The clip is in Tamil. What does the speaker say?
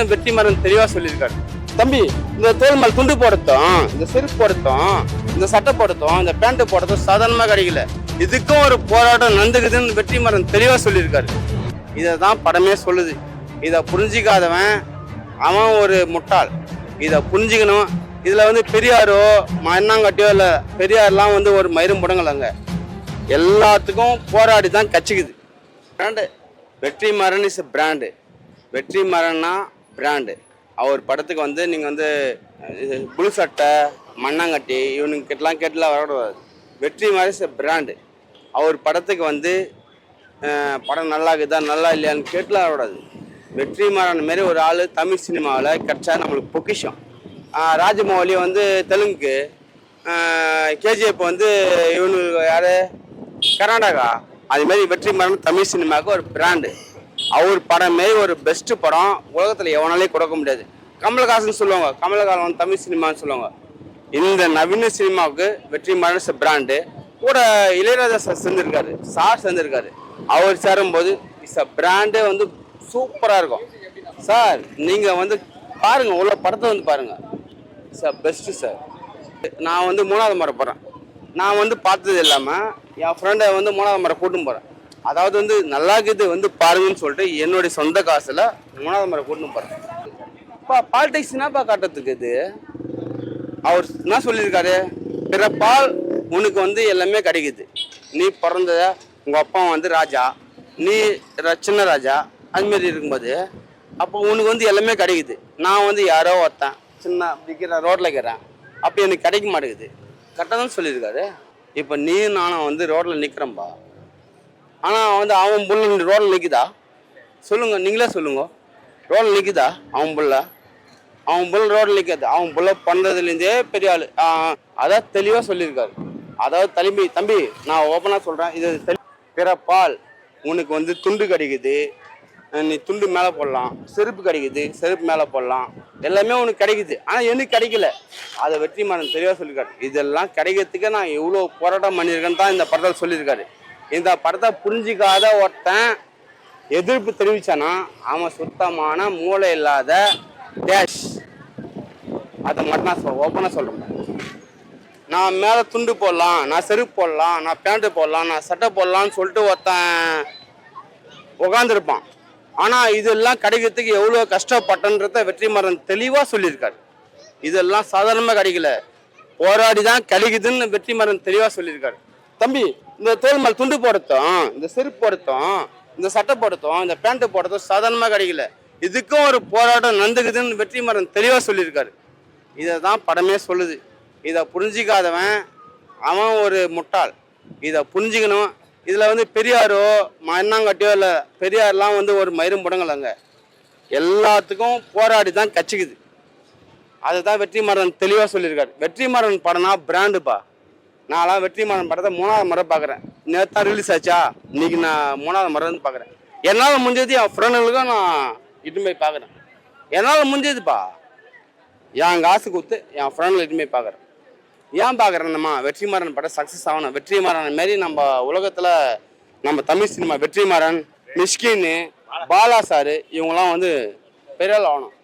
வெற்றி மரம் தெளிவா சொல்லியிருக்காரு. தம்பி இந்த தோல்மல் துண்டு போடட்டும் இந்த செருப்பு போடட்டும் இந்த சட்டை போடட்டும் இந்த பேண்ட் போடட்டும் சாதாரணமா கிடைக்கல. இதுக்கும் ஒரு போராட்டம் நடந்துக்குதுன்னு வெற்றி மரம் தெளிவா சொல்லியிருக்காரு. இதை தான் படமே சொல்லுது. இதை புரிஞ்சிக்காதவன் அவன் ஒரு முட்டாள். இதை புரிஞ்சுக்கணும். இதில் வந்து பெரியாரோ மண்ணாங்கட்டியோ இல்லை பெரியார்லாம் வந்து ஒரு மயிரும் புடங்கலங்க எல்லாத்துக்கும் போராடி தான் கச்சிக்குது. பிராண்டு வெற்றி மரன் இஸ் பிராண்டு வெற்றி மரன்னா பிராண்டு அவர் படத்துக்கு வந்து நீங்கள் வந்து இது புழு சட்டை மண்ணாங்கட்டி இவனுங்க கேட்டுலாம் வரக்கூடாது. வெற்றி மாதிரி பிராண்டு அவர் படத்துக்கு வந்து படம் நல்லா இருக்குதா நல்லா இல்லையான்னு கேட்டுலாம் வரக்கூடாது. வெற்றி மாறான மாரி ஒரு ஆள் தமிழ் சினிமாவில் கிடச்சா நம்மளுக்கு பொக்கிஷம். ராஜமௌலி வந்து தெலுங்குக்கு. கேஜிஎஃப் வந்து இவனுக்கு யார்? கர்நாடகா. அதுமாரி வெற்றி மாறன் தமிழ் சினிமாவுக்கு ஒரு பிராண்டு அவர் படம் மாரி ஒரு பெஸ்ட் படம். உலகத்தில் எவனாலையும் கொடுக்க முடியாது. கமலஹாசன் சொல்லுவாங்க. கமலஹாசன் தமிழ் சினிமான்னு சொல்லுவாங்க. இந்த நவீன சினிமாவுக்கு வெற்றி வெற்றிமாறன் பிராண்டு கூட இளையராஜா சார் செஞ்சுருக்காரு. சார் செஞ்சுருக்காரு. அவர் சேரும்போது இஸ் அ பிராண்டே வந்து சூப்பராக இருக்கும். சார் நீங்கள் வந்து பாருங்கள் உள்ள படத்தை வந்து பாருங்கள் சார் பெஸ்ட்டு சார் நான் வந்து மூணாவது முறை போகிறேன் நான் வந்து பார்த்தது இல்லாமல் என் ஃப்ரெண்டை வந்து மூணாவது முறை கூட்டும் போகிறேன் அதாவது வந்து நல்லா இருக்குது வந்து பாருங்கன்னு சொல்லிட்டு என்னுடைய சொந்த காசில் மூணாவது முறை கூட்டணும் போகிறேன் பா பாலிடிக்ஸ்னாப்பா காட்டுறதுக்கு இது? அவர் என்ன சொல்லியிருக்காரு? பிறப்பால் உனக்கு வந்து எல்லாமே கிடைக்குது. நீ பிறந்த உங்கள் அப்பா வந்து ராஜா நீ ர- சின்ன ராஜா அதுமாரி இருக்கும்போது அப்போ உனக்கு வந்து எல்லாமே கிடைக்குது. நான் வந்து யாரோ ஒருத்தன் சின்ன விற்கிற ரோட்டில் இருக்கிறேன். அப்போ எனக்கு கிடைக்க மாட்டேங்குது. கரெக்டாக தான் சொல்லியிருக்காரு? இப்போ நீ நானும் வந்து ரோட்டில் நிற்கிறேன்பா ஆனால் வந்து அவன் புள்ள ரோடில் நிற்குதா சொல்லுங்க நீங்களே சொல்லுங்க. ரோட்டில் நிற்குதா அவன் புள்ள அவன் புள்ள ரோடில் நிற்காது அவன் புள்ள பண்ணுறதுலேருந்தே பெரிய ஆள். அதான் தெளிவாக சொல்லியிருக்காரு. அதாவது தம்பி தம்பி நான் ஓப்பனாக சொல்கிறேன் இது பிறப்பால். உனக்கு வந்து துண்டு கிடைக்குது. நீ துண்டு மேலே போடலாம். செருப்பு கிடைக்குது. செருப்பு மேலே போடலாம். எல்லாமே உனக்கு கிடைக்குது. ஆனால் எனக்கு கிடைக்கல. அதை வெற்றி மாறன் தெளிவாக சொல்லியிருக்காரு. இதெல்லாம் கிடைக்கிறதுக்கு நான் எவ்வளோ போராட்டம் பண்ணியிருக்கேன்னு தான் இந்த படத்தில் சொல்லியிருக்காரு. இந்த படத்தை புரிஞ்சிக்காத ஒருத்தன் எதிர்ப்பு தெரிவிச்சானா அவன் சுத்தமான மூளை இல்லாத டேஷ் அதை மட்டும் நான் சொல் ஓப்பனாக சொல்கிறேன் நான் மேலே துண்டு போடலாம் நான் செருப்பு போடலாம் நான் பேண்ட்டு போடலாம் நான் சட்டை போடலான்னு சொல்லிட்டு ஒருத்தன் உட்காந்துருப்பான் ஆனால் இதெல்லாம் கிடைக்கிறதுக்கு எவ்வளோ கஷ்டப்பட்டன்றத வெற்றிமாறன் தெளிவாக சொல்லியிருக்காரு. இதெல்லாம் சாதாரணமாக கிடைக்கல. போராடி தான் கிடைக்குதுன்னு வெற்றிமாறன் தெளிவாக சொல்லியிருக்காரு. தம்பி இந்த தோல்மல் துண்டு போடுத்தோம் இந்த செருப்பு போடுத்தோம் இந்த சட்டை போடுத்தோம் இந்த பேண்ட்டு போடுறதும் சாதாரணமாக கிடைக்கல. இதுக்கும் ஒரு போராட்டம் நடந்துக்குதுன்னு வெற்றிமாறன் தெளிவாக சொல்லியிருக்காரு. இதை தான் படமே சொல்லுது. இதை புரிஞ்சிக்காதவன் அவன் ஒரு முட்டாள். இதை புரிஞ்சுக்கணும். இதில் வந்து பெரியாரோ மண்ணாங்கட்டியோ இல்லை பெரியார்லாம் வந்து ஒரு மயிரும் புடங்கலைங்க. எல்லாத்துக்கும் போராடி தான் கச்சிக்குது. வெற்றி வெற்றிமாறன் தெளிவாக சொல்லியிருக்காரு. வெற்றிமாறன் படம்னா பிராண்டுப்பா நான்லாம் வெற்றிமாறன் படத்தை மூணாவது முறை பார்க்குறேன். நேற்று தான் ரிலீஸ் ஆச்சா? இன்னைக்கு நான் மூணாவது முறை வந்து பார்க்குறேன். என்னால் முடிஞ்சது என் ஃப்ரெண்டுகளுக்கும் நான் இட்டு போய் பார்க்குறேன். என்னால் முடிஞ்சதுப்பா? என் காசு கொடுத்து என் ஃப்ரெண்டில் இட்டு போய் பார்க்குறேன். ஏன் பார்க்குறேன்னம்மா வெற்றிமாறன் படம் சக்ஸஸ் ஆகணும். வெற்றிமாறன் மாரி நம்ம உலகத்தில் நம்ம தமிழ் சினிமா வெற்றிமாறன் மிஷ்கின்னு பாலா சாரு இவங்கெல்லாம் வந்து பெரியால் ஆகணும்.